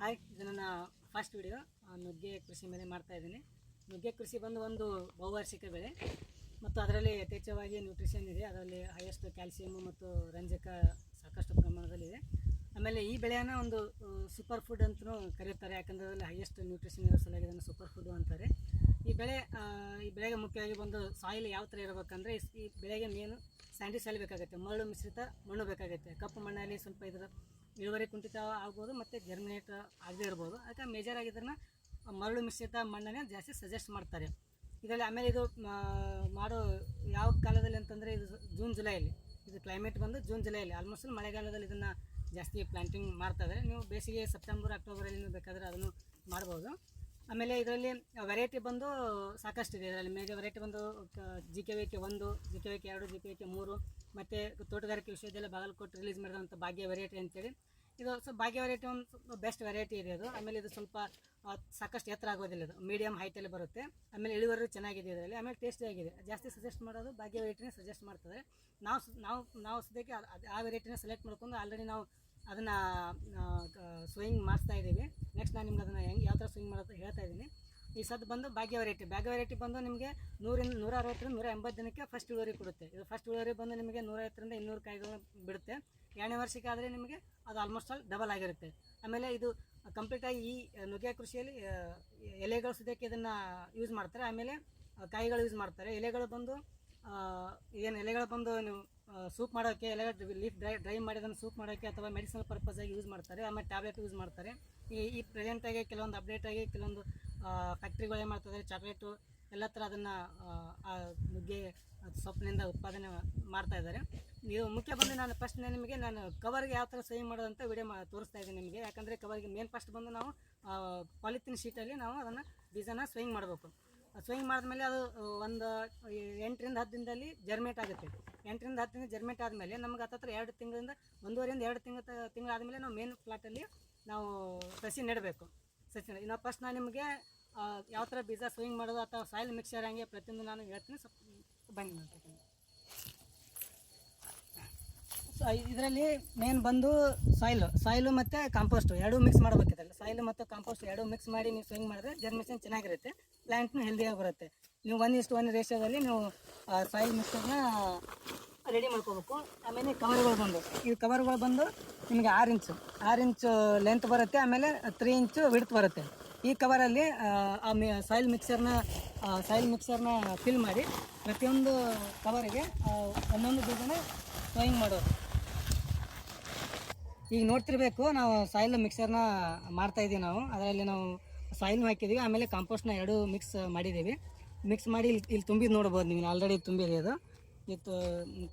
Hi ಇದು ನನ್ನ first video ನುಗ್ಗೆ ಕೃಷಿ ಮೇಲೆ ಮಾಡ್ತಾ ಇದ್ದೀನಿ. ನುಗ್ಗೆ ಕೃಷಿ ಬಂದು ಒಂದು ಬಹುವಾರ್ಷಿಕ ಬೆಳೆ. ಮತ್ತು ಅದರಲ್ಲಿ ಯಥೇಚ್ಛವಾಗಿ ನ್ಯೂಟ್ರಿಷನ್ ಇದೆ. ಅದರಲ್ಲಿ ಹೈಯೆಸ್ಟ್ ಕ್ಯಾಲ್ಸಿಯಮ್ ಮತ್ತು ರಂಜಕ ಸಾಕಷ್ಟು ಪ್ರಮಾಣದಲ್ಲಿದೆ ಆಮೇಲೆ ಈ ಬೆಳೆಯನ್ನು ಒಂದು ಸೂಪರ್ ಫುಡ್ ಅಂತಲೂ ಕರೀತಾರೆ. ಯಾಕಂದರೆ ಅದರಲ್ಲಿ ಹೈಯೆಸ್ಟ್ ನ್ಯೂಟ್ರಿಷನ್ ಇರೋ ಸಲುವಾಗಿ ಇದನ್ನು ಸೂಪರ್ ಫುಡ್ ಅಂತಾರೆ. ಈ ಬೆಳೆ ಈ ಬೆಳೆಗೆ ಮುಖ್ಯವಾಗಿ ಬಂದು ಸಾಯಿಲ್ ಯಾವ ಥರ ಇರಬೇಕಂದ್ರೆ, ಈ ಬೆಳೆಗೆ ಮೇನು ಸ್ಯಾಂಡಿ ಸಾಯಿಲ್ ಬೇಕಾಗುತ್ತೆ. ಮರಳು ಮಿಶ್ರಿತ ಮಣ್ಣು ಬೇಕಾಗುತ್ತೆ. ಕಪ್ಪು ಮಣ್ಣಲ್ಲಿ ಸ್ವಲ್ಪ ಇದರ ಇಳುವರಿ ಕುಂಠಿತ ಆಗ್ಬೋದು ಮತ್ತು ಜರ್ಮಿನೇಟ್ ಆಗದೇ ಇರ್ಬೋದು. ಅದಕ್ಕೆ ಮೇಜರ್ ಆಗಿದ್ರನ್ನ ಮರಳು ಮಿಶ್ರಿತ ಮಣ್ಣನ್ನೇ ಜಾಸ್ತಿ ಸಜೆಸ್ಟ್ ಮಾಡ್ತಾರೆ. ಇದರಲ್ಲಿ ಆಮೇಲೆ ಇದು ಮಾಡೋ ಯಾವ ಕಾಲದಲ್ಲಿ ಅಂತಂದರೆ ಇದು ಜೂನ್ ಜುಲೈಯಲ್ಲಿ ಇದು ಕ್ಲೈಮೇಟ್ ಬಂದು ಜೂನ್ ಜುಲೈಯಲ್ಲಿ ಆಲ್ಮೋಸ್ಟ್ ಮಳೆಗಾಲದಲ್ಲಿ ಇದನ್ನು ಜಾಸ್ತಿ ಪ್ಲಾಂಟಿಂಗ್ ಮಾಡ್ತಾ ಇದ್ದಾರೆ ನೀವು ಬೇಸಿಗೆ ಸೆಪ್ಟೆಂಬರ್ ಅಕ್ಟೋಬರಲ್ಲಿ ನೀವು ಬೇಕಾದರೆ ಅದನ್ನು ಮಾಡ್ಬೋದು. ಆಮೇಲೆ ಇದರಲ್ಲಿ ವೆರೈಟಿ ಬಂದು ಸಾಕಷ್ಟು ಇದೆ ಇದರಲ್ಲಿ ಮೇಜರ್ ವೆರೈಟಿ ಬಂದು ಜಿ ಕೆ ವಿ ಕೆ ಒಂದು ಜಿ ಕೆ ವಿ ಕೆ ಎರಡು ಜಿ ಕೆ ವಿ ಕೆ ಮೂರು, ಮತ್ತು ತೋಟಗಾರಿಕೆ ವಿಷಯದಲ್ಲಿ ಬಾಗಲಕೋಟೆ ರಿಲೀಸ್ ಮಾಡಿದಂಥ ಭಾಗ್ಯ ವೆರೈಟಿ ಅಂತೇಳಿ. ಇದು ಸ್ವಲ್ಪ ಭಾಗ್ಯ ವೆರೈಟಿ ಒಂದು ಬೆಸ್ಟ್ ವೆರೈಟಿ ಇದೆ ಅದು. ಆಮೇಲೆ ಇದು ಸ್ವಲ್ಪ ಸಾಕಷ್ಟು ಎತ್ತರ ಆಗೋದಿಲ್ಲ ಇದು ಮೀಡಿಯಮ್ ಹೈಟಲ್ಲಿ ಬರುತ್ತೆ. ಆಮೇಲೆ ಇಳುವರಿ ಚೆನ್ನಾಗಿದೆ ಇದರಲ್ಲಿ. ಆಮೇಲೆ ಟೇಸ್ಟಿ ಆಗಿದೆ. ಜಾಸ್ತಿ ಸಜೆಸ್ಟ್ ಮಾಡೋದು ಭಾಗ್ಯ ವೆರೈಟಿನೇ ಸಜೆಸ್ಟ್ ಮಾಡ್ತಾರೆ ನಾವು ನಾವು ನಾವು ಸದ್ಯಕ್ಕೆ ಆ ವೆರೈಟಿನ ಸೆಲೆಕ್ಟ್ ಮಾಡ್ಕೊಂಡು ಆಲ್ರೆಡಿ ನಾವು ಅದನ್ನು ಸ್ವಿಂಗ್ ಮಾಡಿಸ್ತಾ ಇದ್ದೀವಿ. ನೆಕ್ಸ್ಟ್ ನಾನು ನಿಮ್ಗೆ ಅದನ್ನು ಹೆಂಗೆ ಯಾವ ಥರ ಸ್ವಿಂಗ್ ಮಾಡೋದು ಹೇಳ್ತಾ ಇದ್ದೀನಿ. ಈ ಸದ್ ಬಂದು ಭಾಗ್ಯ ವೆರೈಟಿ ಭಾಗ್ಯ ವೆರೈಟಿ ಬಂದು ನಿಮಗೆ ನೂರಿಂದ ನೂರ ಅರವತ್ತರಿಂದ ನೂರ ಎಂಬತ್ತು ದಿನಕ್ಕೆ ಫಸ್ಟ್ ಇಳುವರಿ ಕೊಡುತ್ತೆ. ಇದು ಫಸ್ಟ್ ಇಳುವರಿ ಬಂದು ನಿಮಗೆ ನೂರೈವತ್ತರಿಂದ ಇನ್ನೂರು ಕಾಯಿಗಳು ಬಿಡುತ್ತೆ. ಎರಡನೇ ವರ್ಷಕ್ಕೆ ಆದರೆ ನಿಮಗೆ ಅದು ಆಲ್ಮೋಸ್ಟ್ ಆಲ್ ಡಬಲ್ ಆಗಿರುತ್ತೆ. ಆಮೇಲೆ ಇದು ಕಂಪ್ಲೀಟಾಗಿ ಈ ನುಗ್ಗೆ ಕೃಷಿಯಲ್ಲಿ ಎಲೆಗಳು ಸದ್ಯಕ್ಕೆ ಇದನ್ನು ಯೂಸ್ ಮಾಡ್ತಾರೆ. ಆಮೇಲೆ ಕಾಯಿಗಳು ಯೂಸ್ ಮಾಡ್ತಾರೆ. ಎಲೆಗಳು ಬಂದು ಏನು ಎಲೆಗಳು ಬಂದು ನೀವು ಸೂಪ್ ಮಾಡೋಕ್ಕೆ ಎಲ್ಲ ಲೀಫ್ ಡ್ರೈ ಡ್ರೈ ಮಾಡಿದ್ದನ್ನು ಸೂಪ್ ಮಾಡೋಕ್ಕೆ ಅಥವಾ ಮೆಡಿಸಿನಲ್ ಪರ್ಪಸಾಗಿ ಯೂಸ್ ಮಾಡ್ತಾರೆ, ಆಮೇಲೆ ಟ್ಯಾಬ್ಲೆಟ್ ಯೂಸ್ ಮಾಡ್ತಾರೆ. ಈ ಈ ಪ್ರೆಸೆಂಟಾಗಿ ಕೆಲವೊಂದು ಅಪ್ಡೇಟಾಗಿ ಕೆಲವೊಂದು ಫ್ಯಾಕ್ಟ್ರಿಗಳು ಏನು ಮಾಡ್ತಾರೆ ಚಾಕ್ಲೇಟು ಎಲ್ಲ ಥರ ಅದನ್ನು ನುಗ್ಗೆ ಸೊಪ್ಪಿನಿಂದ ಉತ್ಪಾದನೆ ಮಾಡ್ತಾ ಇದ್ದಾರೆ. ಇದು ಮುಖ್ಯ ಬಂದು ನಾನು ಫಸ್ಟ್ ನಿಮಗೆ ನಾನು ಕವರ್ಗೆ ಯಾವ ಥರ ಸೇವ್ ಮಾಡೋದಂತ ವಿಡಿಯೋ ಮಾ, ತೋರಿಸ್ತಾ ಇದ್ದೀನಿ ನಿಮಗೆ. ಯಾಕಂದರೆ ಕವರ್ಗೆ ಮೇನ್ ಫಸ್ಟ್ ಬಂದು ನಾವು ಪಾಲಿಥಿನ್ ಶೀಟಲ್ಲಿ ನಾವು ಅದನ್ನು ಬೀಜನ ಸ್ವಿಂಗ್ ಮಾಡಬೇಕು. ಸ್ವಿಂಗ್ ಮಾಡಿದ್ಮೇಲೆ ಅದು ಒಂದು ಎಂಟರಿಂದ ಹತ್ತು ದಿನದಲ್ಲಿ ಜರ್ಮೇಟ್ ಆಗುತ್ತೆ. ಎಂಟರಿಂದ ಹತ್ತು ತಿಂಗಳು ಜರ್ಮೆಂಟ್ ಆದಮೇಲೆ ನಮ್ಗೆ ಹತ್ತತ್ರ ಎರಡು ತಿಂಗಳಿಂದ ಒಂದೂವರೆಯಿಂದ ಎರಡು ತಿಂಗಳ ತಿಂಗಳಾದಮೇಲೆ ನಾವು ಮೇನ್ ಪ್ಲಾಟಲ್ಲಿ ನಾವು ಸಸಿ ನೆಡಬೇಕು. ಸಸಿ ನೆಡ, ಇನ್ನು ಫಸ್ಟ್ ನಾನು ನಿಮಗೆ ಯಾವ ಥರ ಬೀಜ ಸ್ವಿಂಗ್ ಮಾಡೋದು ಅಥವಾ ಸಾಯಿಲ್ ಮಿಕ್ಸರ್ ಹಂಗೆ ಪ್ರತಿಯೊಂದು ನಾನು ಹೇಳ್ತೀನಿ. ಸ್ವಲ್ಪ ಬನ್ನಿ ಸೊ ಇದರಲ್ಲಿ ಮೇನ್ ಬಂದು ಸಾಯಿಲು ಸಾಯಿಲು ಮತ್ತು ಕಾಂಪೋಸ್ಟು ಎರಡೂ ಮಿಕ್ಸ್ ಮಾಡಬೇಕಿದ್ರಲ್ಲಿ ಸಾಯಿಲು ಮತ್ತು ಕಾಂಪೋಸ್ಟ್ ಎರಡೂ ಮಿಕ್ಸ್ ಮಾಡಿ ನೀವು ಸ್ವಿಂಗ್ ಮಾಡಿದ್ರೆ ಜರ್ಮಿಷನ್ ಚೆನ್ನಾಗಿರುತ್ತೆ. ಪ್ಲ್ಯಾಂಟ್ನು ಹೆಲ್ದಿಯಾಗಿ ಬರುತ್ತೆ. ನೀವು ಒಂದು ಇಷ್ಟು ಒಂದು ರೇಷ್ಯೋದಲ್ಲಿ ನೀವು ಸಾಯಿಲ್ ಮಿಕ್ಸರ್ನ ರೆಡಿ ಮಾಡ್ಕೋಬೇಕು. ಆಮೇಲೆ ಕವರ್ಗಳು ಬಂದು. ಈ ಕವರ್ಗಳು ಬಂದು ನಿಮಗೆ ಆರು ಇಂಚು ಆರು ಇಂಚು ಲೆಂತ್ ಬರುತ್ತೆ, ಆಮೇಲೆ ತ್ರೀ ಇಂಚು ವಿಡ್ತ್ ಬರುತ್ತೆ. ಈ ಕವರಲ್ಲಿ ಆ ಮಿ ಸಾಯಿಲ್ ಮಿಕ್ಸರ್ನ ಸಾಯಿಲ್ ಮಿಕ್ಸರ್ನ ಫಿಲ್ ಮಾಡಿ ಪ್ರತಿಯೊಂದು ಕವರಿಗೆ ಒಂದೊಂದು ಬೀಜನ ಸೋಯಿಂಗ್ ಮಾಡೋದು. ಈಗ ನೋಡ್ತಿರ್ಬೇಕು, ನಾವು ಸಾಯಿಲ್ ಮಿಕ್ಸರ್ನ ಮಾಡ್ತಾಯಿದ್ದೀವಿ ನಾವು. ಅದರಲ್ಲಿ ನಾವು ಸಾಯಿಲ್ ಹಾಕಿದ್ದೀವಿ ಆಮೇಲೆ ಕಾಂಪೋಸ್ಟ್ನ ಎರಡು ಮಿಕ್ಸ್ ಮಾಡಿದ್ದೀವಿ ಮಿಕ್ಸ್ ಮಾಡಿ ಇಲ್ಲಿ ಇಲ್ಲಿ ತುಂಬಿದ್ದು ನೋಡ್ಬೋದು ನೀವು ಆಲ್ರೆಡಿ ತುಂಬಿದೆ ಅದು. ಇತ್ತು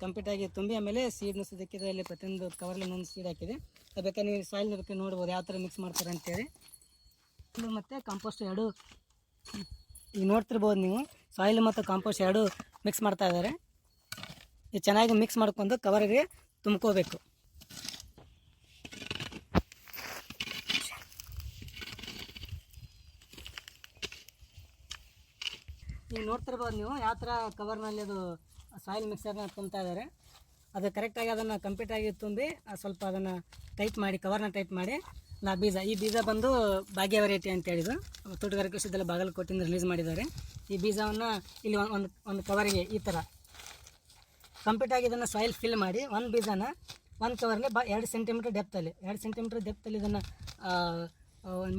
ಕಂಪ್ಲೀಟ್ ಆಗಿ ತುಂಬಿ ಆಮೇಲೆ ಸೀಡ್ನ ಸದಕ್ಕಿದೆ ಅಲ್ಲಿ ಪ್ರತಿಯೊಂದು ಕವರ್ಲಿ ಒಂದು ಸೀಡ್ ಹಾಕಿದೆ. ಅದಕ್ಕೆ ನೀವು ಸಾಯಿಲ್ ಬೇಕಾದ್ರೆ ನೋಡ್ಬೋದು, ಯಾವ ಥರ ಮಿಕ್ಸ್ ಮಾಡ್ತಾರೆ ಅಂತೇಳಿ. ಇದು ಮತ್ತು ಕಾಂಪೋಸ್ಟ್ ಎರಡು ಈಗ ನೋಡ್ತಿರ್ಬೋದು ನೀವು ಸಾಯಿಲ್ ಮತ್ತು ಕಾಂಪೋಸ್ಟ್ ಎರಡು ಮಿಕ್ಸ್ ಮಾಡ್ತಾ ಇದ್ದಾರೆ. ಇದು ಚೆನ್ನಾಗಿ ಮಿಕ್ಸ್ ಮಾಡ್ಕೊಂಡು ಕವರ್ಗೆ ತುಂಬ್ಕೋಬೇಕು. ಈಗ ನೋಡ್ತಿರ್ಬೋದು ನೀವು, ಯಾವ ಥರ ಕವರ್ನಲ್ಲಿ ಅದು ಸಾಯಿಲ್ ಮಿಕ್ಸರ್ನ ತುಂಬ್ತಾ ಇದ್ದಾರೆ. ಅದು ಕರೆಕ್ಟಾಗಿ ಅದನ್ನು ಕಂಪ್ಲೀಟಾಗಿ ತುಂಬಿ ಸ್ವಲ್ಪ ಅದನ್ನು ಟೈಪ್ ಮಾಡಿ ಕವರ್ನ ಟೈಪ್ ಮಾಡಿ, ನಾ ಬೀಜ, ಈ ಬೀಜ ಬಂದು ಭಾಗ್ಯ ವೆರೈಟಿ ಅಂತ ಹೇಳಿದ್ರು ತೋಟಗಾರಿಕೆ ವಿಷಯದಲ್ಲಿ ಬಾಗಲಕೋಟೆಯಿಂದ ರಿಲೀಸ್ ಮಾಡಿದ್ದಾರೆ. ಈ ಬೀಜವನ್ನು ಇಲ್ಲಿ ಒಂದು ಒಂದು ಕವರ್ಗೆ ಈ ಥರ ಕಂಪ್ಲೀಟಾಗಿ ಇದನ್ನು ಸಾಯಿಲ್ ಫಿಲ್ ಮಾಡಿ, ಒಂದು ಬೀಜನ, ಒಂದು ಕವರ್ಗೆ ಬಾ, ಎರಡು ಸೆಂಟಿಮೀಟ್ರ್ ಡೆಪ್ತಲ್ಲಿ ಎರಡು ಸೆಂಟಿಮೀಟ್ರ್ ಡೆಪ್ತಲ್ಲಿ ಇದನ್ನು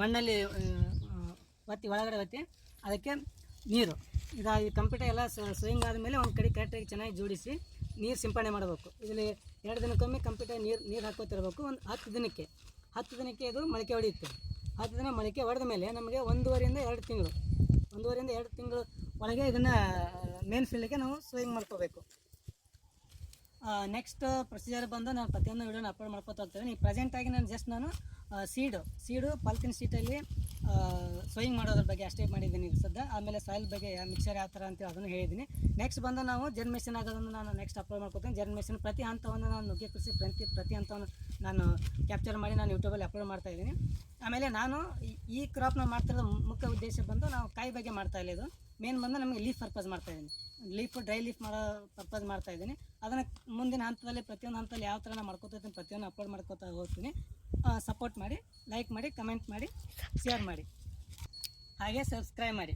ಮಣ್ಣಲ್ಲಿ ಒತ್ತಿ, ಒಳಗಡೆ ಒತ್ತಿ, ಅದಕ್ಕೆ ನೀರು. ಇದು ಈ ಕಂಪ್ಯೂಟರ್ ಎಲ್ಲ ಸ್ವಿಂಗ್ ಆದಮೇಲೆ ಒಂದು ಕಡೆ ಕರೆಕ್ಟಾಗಿ ಚೆನ್ನಾಗಿ ಜೋಡಿಸಿ ನೀರು ಸಿಂಪಡಣೆ ಮಾಡಬೇಕು. ಇಲ್ಲಿ ಎರಡು ದಿನಕ್ಕೊಮ್ಮೆ ಕಂಪ್ಯೂಟರ್ ನೀರು ನೀರು ಹಾಕೋತಿರ್ಬೇಕು ಒಂದು ಹತ್ತು ದಿನಕ್ಕೆ. ಹತ್ತು ದಿನಕ್ಕೆ ಇದು ಮೊಳಕೆ ಹೊಡೆಯುತ್ತೆ. ಹತ್ತು ದಿನ ಮೊಳಕೆ ಹೊಡೆದ ಮೇಲೆ ನಮಗೆ ಒಂದೂವರೆಯಿಂದ ಎರಡು ತಿಂಗಳು. ಒಂದೂವರೆಯಿಂದ ಎರಡು ತಿಂಗಳು ಒಳಗೆ ಇದನ್ನು ಮೇನ್ ಫೀಲ್ಡ್ಗೆ ನಾವು ಸ್ವಿಂಗ್ ಮಾಡ್ಕೋಬೇಕು. ನೆಕ್ಸ್ಟ್ ಪ್ರೊಸೀಜರ್ ಬಂದು ನಾನು ಪ್ರತಿಯೊಂದು ವೀಡಿಯೋನ ಅಪ್ಲೋಡ್ ಮಾಡ್ಕೊತಾ ಹೋಗ್ತೇನೆ. ಪ್ರೆಸೆಂಟಾಗಿ ನಾನು ಜಸ್ಟ್ ನಾನು ಸೀಡು ಸೀಡು ಪಾಲ್ತಿನ ಶೀಟಲ್ಲಿ ಸೋಯಿಂಗ್ ಮಾಡೋದ್ರ ಬಗ್ಗೆ ಅಷ್ಟೇ ಮಾಡಿದ್ದೀನಿ ಸದ್ಯ. ಆಮೇಲೆ ಸಾಯಿಲ್ ಬಗ್ಗೆ ಮಿಕ್ಸರ್ ಯಾವ ಥರ ಅಂತೇಳಿ ಅದನ್ನು ಹೇಳಿದ್ದೀನಿ. ನೆಕ್ಸ್ಟ್ ಬಂದು ನಾವು ಜರ್ಮಿಷನ್ ಆಗೋದನ್ನು ನಾನು ನೆಕ್ಸ್ಟ್ ಅಪ್ಲೋಡ್ ಮಾಡ್ಕೊತೀನಿ ಜರ್ಮಿಷನ್ ಪ್ರತಿ ಹಂತವನ್ನು ನಾನು ನುಗ್ಗೆ ಕೃಷಿ ಪ್ರತಿ ಪ್ರತಿ ಹಂತವನ್ನು ನಾನು ಕ್ಯಾಪ್ಚರ್ ಮಾಡಿ ನಾನು ಯೂಟ್ಯೂಬಲ್ಲಿ ಅಪ್ಲೋಡ್ ಮಾಡ್ತಾ ಇದ್ದೀನಿ. ಆಮೇಲೆ ನಾನು ಈ- ಕ್ರಾಪ್ನ ಮಾಡ್ತಿರೋದು ಮುಖ್ಯ ಉದ್ದೇಶ ಬಂದು ನಾವು ಕಾಯಿ ಬಗ್ಗೆ ಮಾಡ್ತಾ ಇಲ್ಲ ಇದು. ಮೇನ್ ಬಂದು ನಮಗೆ ಲೀಫ್ ಪರ್ಪಸ್ ಮಾಡ್ತಾ ಇದ್ದೀನಿ. ಲೀಫ್ ಡ್ರೈ ಲೀಫ್ ಮಾಡೋ ಪರ್ಪಸ್ ಮಾಡ್ತಾ ಇದ್ದೀನಿ. ಅದನ್ನು ಮುಂದಿನ ಹಂತದಲ್ಲಿ, ಪ್ರತಿಯೊಂದು ಹಂತದಲ್ಲಿ ಯಾವ ಥರ ನಾನು ಮಾಡ್ಕೋತಾ ಇದ್ದೀನಿ ಪ್ರತಿಯೊಂದು ಅಪ್ಲೋಡ್ ಮಾಡ್ಕೋತಾ ಹೋಗ್ತೀನಿ. ಸಪೋರ್ಟ್ ಮಾಡಿ ಲೈಕ್ ಮಾಡಿ ಕಮೆಂಟ್ ಮಾಡಿ ಶೇರ್ ಮಾಡಿ. ಹಾಗೆ ಸಬ್ಸ್ಕ್ರೈಬ್ ಮಾಡಿ.